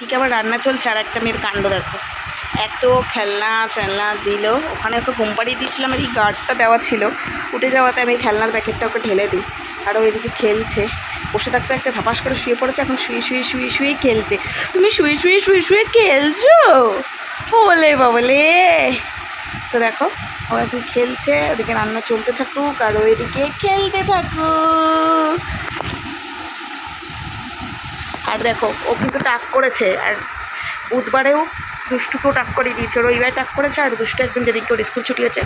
এদিকে আবার রান্না চলছে আর একটা মেয়ের কাণ্ড, দেখো। এত খেলনা টেলনা দিল। ওখানে ওকে ঘুম পাড়িয়ে দিয়েছিলাম এই গার্ডটা দেওয়া ছিল। উঠে যাওয়াতে আমি খেলনার প্যাকেটটা ওকে ঢেলে দিই। আর এদিকে খেলছে। বসে থাকতে একটা ধাপাস করে শুয়ে পড়েছে, এখন শুয়ে শুয়ে শুয়ে শুয়ে খেলছে। তুমি শুয়ে শুয়ে শুয়ে শুয়ে খেলছো? বলে বাবলে। তো দেখো, ও এখন খেলছে, ওদিকে রান্না চলতে থাকুক আর ও এদিকে খেলতে থাকুক। আর দেখো, ও কিন্তু টাক করেছে। আর বুধবারেও দুষ্টুকেও টাক করে দিয়েছে। রবিবার টাক করেছে আর দুষ্টু একদিন যেদিনকে ওর স্কুল ছুটি হচ্ছে,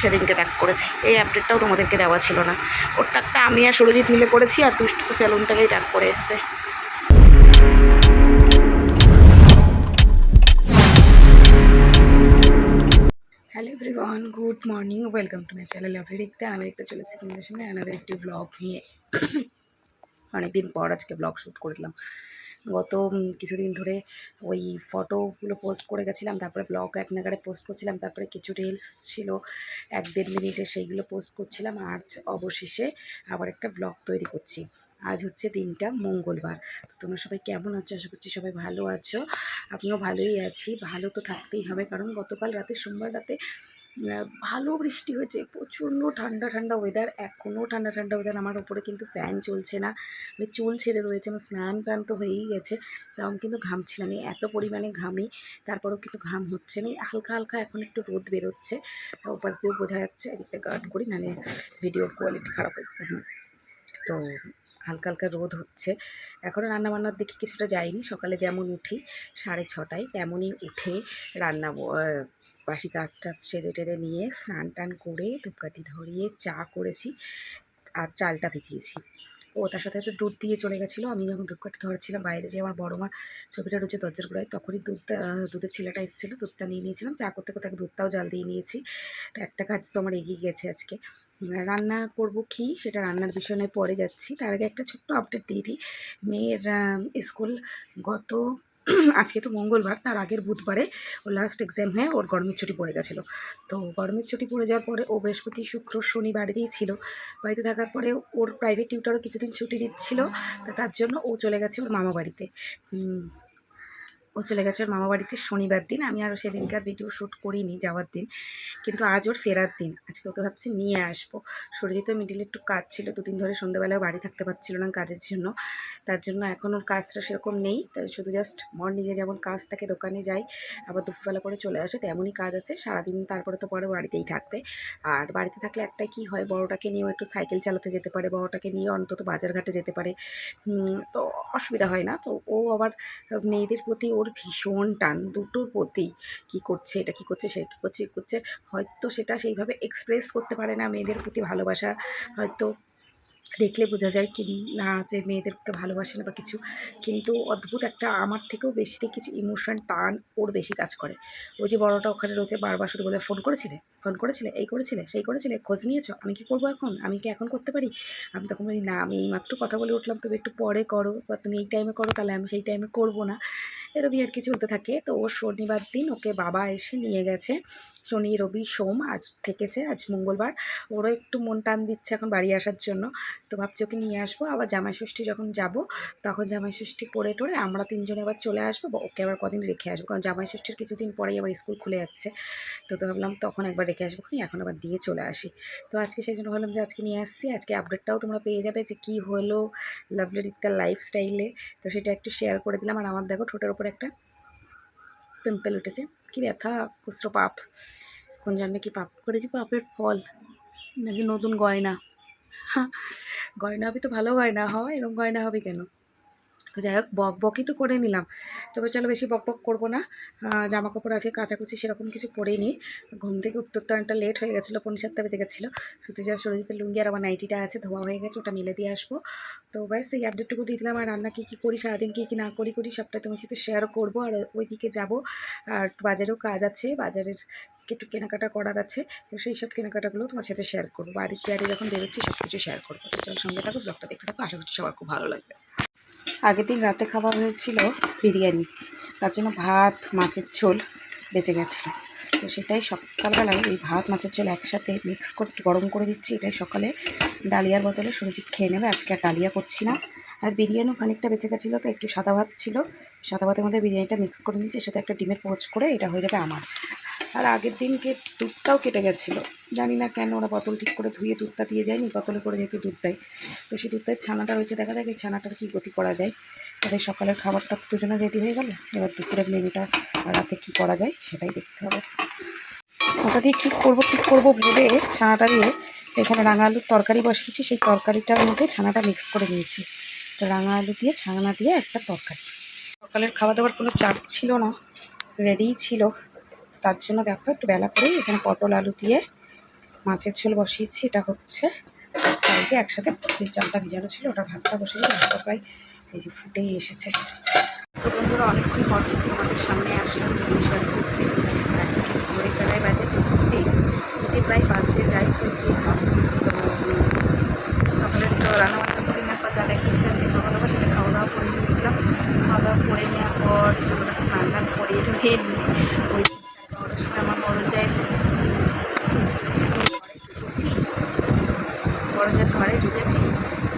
সেদিনকে টাক করেছে। এই আপডেটটাও তোমাদেরকে দেওয়া ছিল না। ওর টাকটা আমি আর সুরজিৎ মিলে করেছি আর দুষ্টু তো সেলুন থেকেই টাক করে এসছে। Hello everyone good morning welcome to my channel দেখতে আমি দেখতে চলেছি তোমাদের সামনে আমাদের একটি ব্লগ নিয়ে। অনেকদিন পর আজকে ব্লগ শ্যুট করলাম গত কিছুদিন ধরে ওই ফটোগুলো পোস্ট করে গেছিলাম, তারপরে ব্লগ এক নাগারে পোস্ট করছিলাম, তারপরে কিছু রিলস ছিল, এক দেড় মিনিটে সেইগুলো পোস্ট করছিলাম আর অবশেষে আবার একটা ব্লগ তৈরি করছি। আজ হচ্ছে দিনটা মঙ্গলবার। তোমরা সবাই কেমন আছো? আশা করছি সবাই ভালো আছো। আমিও ভালোই আছি, ভালো তো থাকতেই হবে, কারণ গতকাল রাতে, সোমবার রাতে ভালো বৃষ্টি হয়েছে, প্রচণ্ড ঠান্ডা ঠান্ডা ওয়েদার এখনও ঠান্ডা ঠান্ডা ওয়েদার আমার ওপরে কিন্তু ফ্যান চলছে না। মানে চুল ছেড়ে রয়েছে আমার স্নান টান তো হয়েই গেছে আমি কিন্তু ঘামছিলাম আমি এত পরিমাণে ঘামি, তারপরেও কিন্তু ঘাম হচ্ছে না। হালকা হালকা এখন একটু রোদ বেরোচ্ছে ওপাশ দিয়েও বোঝা যাচ্ছে, এদিকটা গার্ড করি মানে ভিডিওর কোয়ালিটি খারাপ হয়ে তো হালকা হালকা রোদ হচ্ছে। এখনও রান্নাবান্নার দিকে কিছুটা যাইনি, সকালে যেমন উঠি, সাড়ে ছটায় তেমনই উঠে রান্না বাসি গাছ টাছ সেরে টেরে নিয়ে স্নান টান করে ধূপকাঠি ধরিয়ে চা করেছি আর চালটা ভিজিয়েছি। ও তার সাথে সাথে দুধ দিয়ে চলে গেছিল। আমি যখন ধূপকাঠি ধরেছিলাম বাইরে যে আমার বড় মার ছবিটা রয়েছে দরজার গোড়ায়, তখনই দুধ দুধের ছেলেটা এসেছিল, দুধটা নিয়ে নিয়েছিলাম। চা করতে করতে দুধটাও জাল দিয়ে নিয়েছি। তো একটা কাজ তো আমার এগিয়ে গেছে আজকে। রান্না করব কি সেটা রান্নার বিষয় নিয়ে, পরে যাচ্ছি। তার আগে একটা ছোট্ট আপডেট দিয়ে দিই। মেয়ের স্কুল গত আজকে তো মঙ্গলবার, তার আগের বুধবারে ওর লাস্ট এক্সাম হয়ে ওর গরমের ছুটি পড়ে গেছিল। তো গরমের ছুটি পড়ে যাওয়ার পরে ও বৃহস্পতি, শুক্র, শনি বাড়িতেই ছিল। বাড়িতে থাকার পরে ওর প্রাইভেট টিউটারও কিছুদিন ছুটি দিচ্ছিল তা তার জন্য ও চলে গেছে ওর মামা বাড়িতে। ও চলে গেছে ওর মামা বাড়িতে শনিবার দিন। আমি আরও সেদিনকার ভিডিও শ্যুট করিনি যাওয়ার দিন। কিন্তু আজ ওর ফেরার দিন। আজকে ওকে ভাবছি নিয়ে আসব। সরজিত মিডিলে একটু কাজ ছিল, দুদিন ধরে সন্ধ্যাবেলায় বাড়ি থাকতে পারছিল না কাজের জন্য। তার জন্য এখন ওর কাজটা সেরকম নেই। তাই শুধু জাস্ট মর্নিংয়ে যেমন কাজ থাকে, দোকানে যাই, আবার দুপুরবেলা করে চলে আসে, তেমনই কাজ আছে। সারাদিন তারপরে তো পরে বাড়িতেই থাকবে। আর বাড়িতে থাকলে একটাই কি হয়, বড়োটাকে নিয়েও একটু সাইকেল চালাতে যেতে পারে, বড়োটাকে নিয়ে অন্তত বাজারঘাটে যেতে পারে। তো অসুবিধা হয় না। তো ও আবার মেয়েদের প্রতি ওর ভীষণ টান, দুটোর প্রতি কী করছে, এটা কী করছে সে কী করছে কী করছে, হয়তো সেটা সেইভাবে এক্সপ্রেস করতে পারে না মেয়েদের প্রতি ভালোবাসা। হয়তো দেখলে বোঝা যায় কি না যে মেয়েদেরকে ভালোবাসে না বা কিছু। কিন্তু অদ্ভুত একটা আমার থেকেও বেশি দেখেছি ইমোশন টান ওর বেশি কাজ করে। ওই যে বড়টা ওখানে রয়েছে, বারবার শুধু বলে, ফোন করেছিলে? ফোন করেছিলে? এই করেছিলে? সেই করেছিলে? খোঁজ নিয়েছো? আমি কি করব এখন? আমি কি এখন করতে পারি? আমি তখন বলি, না, আমি এইমাত্র কথা বলে উঠলাম তবে একটু পরে করো বা তুমি এই টাইমে করো, তাহলে আমি সেই টাইমে করব না। এরকমই আর কি চলতে থাকে। তো ও শনিবার দিন ওকে বাবা এসে নিয়ে গেছে। শনি, রবি, সোম আজ থেকেছে, আজ মঙ্গলবার। ওরও একটু মন টান দিচ্ছে এখন বাড়ি আসার জন্য। তো ভাবছি ওকে নিয়ে আসব। আবার জামাই ষষ্ঠী যখন যাব, তখন জামাই ষষ্ঠী পড়ে টরে আমরা তিনজনে আবার চলে আসব ওকে আবার কদিন রেখে আসব। কারণ জামাই ষষ্ঠীর কিছুদিন পরেই আবার স্কুল খুলে যাচ্ছে। তো তো ভাবলাম তখন একবার রেখে আসব এখন আবার দিয়ে চলে আসি। তো আজকে সেই জন্য ভাবলাম যে আজকে নিয়ে আসছি। আজকে আপডেটটাও তোমরা পেয়ে যাবে যে কী হলো লাভলি রিক্তার লাইফস্টাইলে তো সেটা একটু শেয়ার করে দিলাম। আর আমার দেখো ঠোঁটের উপর একটা। পিম্পেল উঠেছে। কি ব্যথা, খুচরো পাপ। কোন জন্মে কি পাপ করেছি? পাপের ফল। নাকি নতুন গয়না? গয়না হবে তো ভালো গয়না। হয় এরকম গয়না হবে কেন? তো যাই হোক, বক বকই তো করে নিলাম। তবে চলো বেশি বক বক করব না। জামা কাপড় আজকে কাচাকুচি সেরকম কিছু করেই নি ঘুম থেকে উঠতে উঠতে অনেকটা লেট হয়ে গেছিল পনেরো সাতটা বেজে গেছিল। শুধু যা সরজিতের লুঙ্গি আর আমার নাইটিটা আছে, ধোয়া হয়ে গেছে, ওটা মিলে দিয়ে আসব। তো ব্যাস, এই আপডেটটুকু দিয়ে দিলাম। আর রান্না কী কী করি, সারাদিন কী কী না করি করি সবটা তোমার সাথে শেয়ার করব। আর ওইদিকে যাব। আর বাজারেও কাজ আছে, বাজারের একটু কেনাকাটা করার আছে। তো সেই সব কেনাকাটাগুলো তোমার সাথে শেয়ার করব। বাড়ির চেয়ারে যখন বেরোচ্ছি সব কিছু শেয়ার করব। তো চল সঙ্গে থাকো ব্লগটা দেখতে থাকো। আশা করছি সবার খুব ভালো লাগবে। আগের দিন রাতে খাওয়া হয়েছিল বিরিয়ানি। তার জন্য ভাত, মাছের ঝোল বেঁচে গেছিল। তো সেটাই সকালবেলায় এই ভাত, মাছের ঝোল একসাথে মিক্স করে গরম করে দিচ্ছি। এটাই সকালে ডালিয়ার বদলে সুরজিৎ খেয়ে নেবে। আজকে আর ডালিয়া করছি না। আর বিরিয়ানিও খানিকটা বেঁচে গেছিল, তো একটু সাদা ভাত ছিল। সাদা ভাতের মধ্যে বিরিয়ানিটা মিক্স করে নিয়েছি। সাথে একটা ডিমের পোচ করে এটা হয়ে যাবে আমার। আর আগের দিনকে দুধটাও কেটে গেছিল। জানি না কেন ওরা বোতল ঠিক করে ধুয়ে দুধটা দিয়ে যায়নি, বোতলে করে যেহেতু দুধ দেয়। তো সেই দুধের ছানাটা রয়েছে, দেখা যাক এই ছানাটার কী গতি করা যায়। তবে সকালের খাবারটা তো দুজনে রেডি হয়ে গেল। এবার দুপুরের মেনুটা রাতে কী করা যায় সেটাই দেখতে হবে। ওটা দিয়ে কী করব কী করব ভেবে ছানাটা দিয়ে এখানে রাঙা আলুর তরকারি বসিয়েছি। সেই তরকারিটার মধ্যে ছানাটা মিক্স করে নিয়েছি। তো রাঙা আলু দিয়ে, ছানা দিয়ে একটা তরকারি। সকালের খাওয়া দাওয়ার কোনো চাপ ছিল না। রেডিই ছিল। তার জন্য দেখো, একটু বেলা করে এখানে পটল আলু দিয়ে মাছের ঝোল বসিয়েছি। এটা হচ্ছে আর সাইডে একসাথে যে চালটা ভিজানো ছিল, ওটা ভাতটা বসিয়েছি। ভাতটা প্রায় এই যে ফুটেই এসেছে। তো বন্ধুরা, অনেকক্ষণ পর কিন্তু তোমাদের সামনে আসলাম শেয়ার করতে। ঘরে কাটায় বাজে প্রায় বাজতে যাই ছুঁচি ভাব তো উম, সকালে তো রান্নাবান্না করে নেওয়ার পর যা দেখিয়েছিলাম যে খাওয়া দাওয়া সেটা খাওয়া দাওয়া করে নিয়েছিলাম খাওয়া দাওয়া করে নেওয়ার পর ছোটোটাকে স্নান টান করিয়ে টরিয়ে নিয়ে ওই এগারোটার সময় আমার বড় চায়ের ঢুকেছি বড় চায়ের ঘরে ঢুকেছি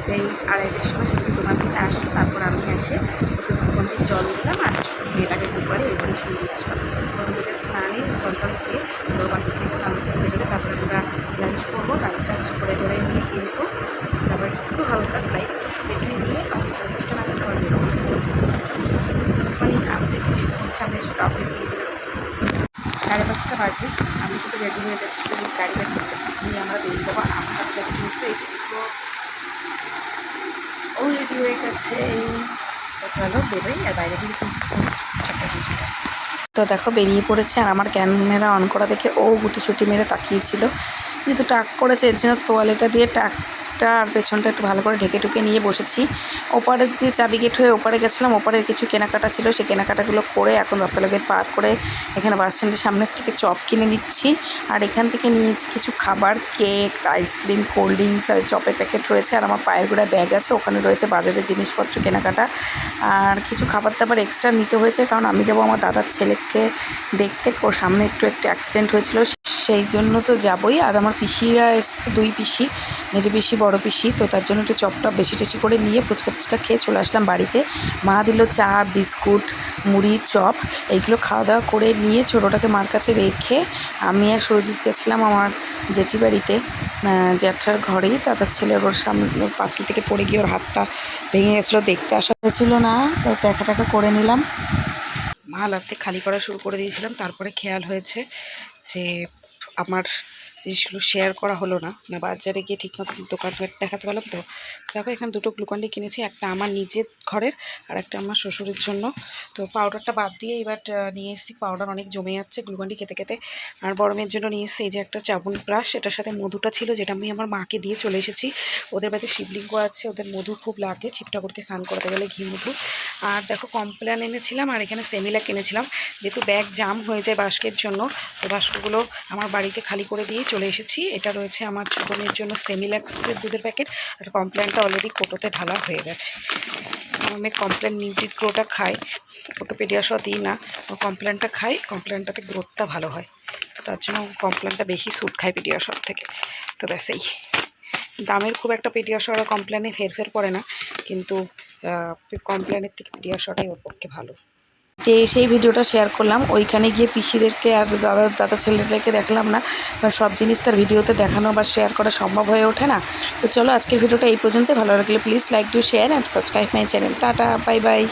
যেই আড়াইটার সময় সত্যি দোকান থেকে আসলো। তারপর আমি এসে ওকে ঘন্টি জল দিলাম আর মেয়েটাকে দুবারে এবারে দিয়ে আসলাম। মধ্যে স্নানে কন্ট্রোল খেয়ে বাড়ি থেকে লাঞ্চ করে বেরোলে তারপরে আমরা লাঞ্চ করব। লাঞ্চ টাঞ্চ করে ধরে নিয়ে কিন্তু তারপর একটু হালকা স্লাইড একটু নিয়ে পাঁচটা পাঁচটা নাগাদ ঘরে বেরোবো মানে আপডেট সামনে এসে দিয়ে দিলাম। সাড়ে পাঁচটা বাজে। আমি কিন্তু রেডি হয়ে গেছি গাড়ি বের করছে। নিয়ে আমরা বেরিয়ে যাব আমার কাছে কিন্তু একটু ও রেডি হয়ে গেছে। তো চলো বেরোই, আর বাইরে তো দেখো, বেরিয়ে পড়েছে, আর আমার ক্যামেরা অন করা দেখে ও গুটি ছুটি মেরে তাকিয়েছিল। কিন্তু টাক করেছে, এর জন্য তোয়ালেটা দিয়ে টাকটা আর পেছনটা একটু ভালো করে ঢেকে ঢুকে নিয়ে বসেছি। ওপারের দিয়ে চাবি গেট হয়ে ওপারে গেছিলাম, ওপারের কিছু কেনাকাটা ছিল, সেই কেনাকাটাগুলো করে এখন রতলা গেট পার করে এখানে বাস স্ট্যান্ডের সামনের থেকে চপ কিনে নিচ্ছি। আর এখান থেকে নিয়েছি কিছু খাবার, cake, ice cream, cold drinks আর চপের প্যাকেট রয়েছে। আর আমার পায়ের গোড়ায় ব্যাগ আছে, ওখানে রয়েছে বাজারের জিনিসপত্র কেনাকাটা। আর কিছু খাবার দাবার এক্সট্রা নিতে হয়েছে, কারণ আমি যাব আমার দাদার ছেলেকে দেখতে। সামনে একটু একটা অ্যাক্সিডেন্ট হয়েছিল সেই জন্য তো যাবই। আর আমার পিসিরা এসছে দুই পিসি, মেজো পিসি, বড় পিসি, তো তার জন্য একটু চপটা বেশি টেশি করে নিয়ে ফুচকা টুচকা খেয়ে চলে আসলাম বাড়িতে। মা দিল চা, বিস্কুট, মুড়ি, চপ, এইগুলো খাওয়া দাওয়া করে নিয়ে ছোটোটাকে মার কাছে রেখে আমি আর সুরজিৎ গেছিলাম আমার জেঠি বাড়িতে জ্যাঠার ঘরেই। তাদের ছেলে ওর সামনে পাঁচিল থেকে পড়ে গিয়ে ওর হাতটা ভেঙে গেছিল দেখতে আসা হয়েছিল না তো দেখা টাকা করে নিলাম। মাল হাতে খালি করা শুরু করে দিয়েছিলাম, তারপরে খেয়াল হয়েছে যে আমার জিনিসগুলো শেয়ার করা হলো না। না বাজারে গিয়ে ঠিকমতো দোকান দেখাতে পারলাম তো। দেখো, এখানে দুটো গ্লুকন্ডি কিনেছি, একটা আমার নিজের ঘরের আর একটা আমার শ্বশুরের জন্য। তো পাউডারটা বাদ দিয়ে এবার নিয়ে এসেছি। পাউডার অনেক জমে যাচ্ছে গ্লুকন্ডি খেতে খেতে। আর বড় মেয়ের জন্য নিয়ে এসেছি এই যে একটা চাবুন ব্রাশ এটার সাথে মধুটা ছিল, যেটা আমি আমার মাকে দিয়ে চলে এসেছি। ওদের বাড়িতে শিবলিঙ্গ আছে, ওদের মধু খুব লাগে। শিব ঠাকুরকে স্নান করাতে গেলে ঘি মধু। আর দেখো কমপ্ল্যান এনেছিলাম আর এখানে সেমিলা কিনেছিলাম। যেহেতু ব্যাগ জাম হয়ে যায় বাস্কের জন্য, তো বাস্কগুলো আমার বাড়িতে খালি করে দিয়ে চলে এসেছি। এটা রয়েছে আমার ছোটো মেয়ের জন্য সেমিল্যাক্সের দুধের প্যাকেট। আর কমপ্ল্যানটা অলরেডি কোটোতে ঢালা হয়ে গেছে। আমার মেয়ে কমপ্ল্যান নিউট্রিট গ্রোটা খায়। ওকে পেডিয়াশো দিই না, ও কমপ্ল্যানটা খাই কমপ্ল্যানটাতে গ্রোথটা ভালো হয়। তার জন্য কমপ্ল্যানটা বেশি স্যুট খায় পেডিয়াশোর থেকে। তো ব্যাস এই। দামের খুব একটা পেডিয়াশো আর কমপ্ল্যানের হেরফের পড়ে না। কিন্তু কমপ্ল্যানের থেকে পেডিয়াশোটাই ওর পক্ষে ভালো। তো সেই ভিডিওটা শেয়ার করলাম, ওইখানে গিয়ে পিসিদেরকে আর দাদা দাদা ছেলেদেরকে দেখলাম না, কারণ সব জিনিস তার ভিডিওতে দেখানো বা শেয়ার করা সম্ভব হয়ে ওঠে না। তো চলো আজকের ভিডিওটা এই পর্যন্ত ভালো লাগলে please like do share and subscribe my channel tata bye bye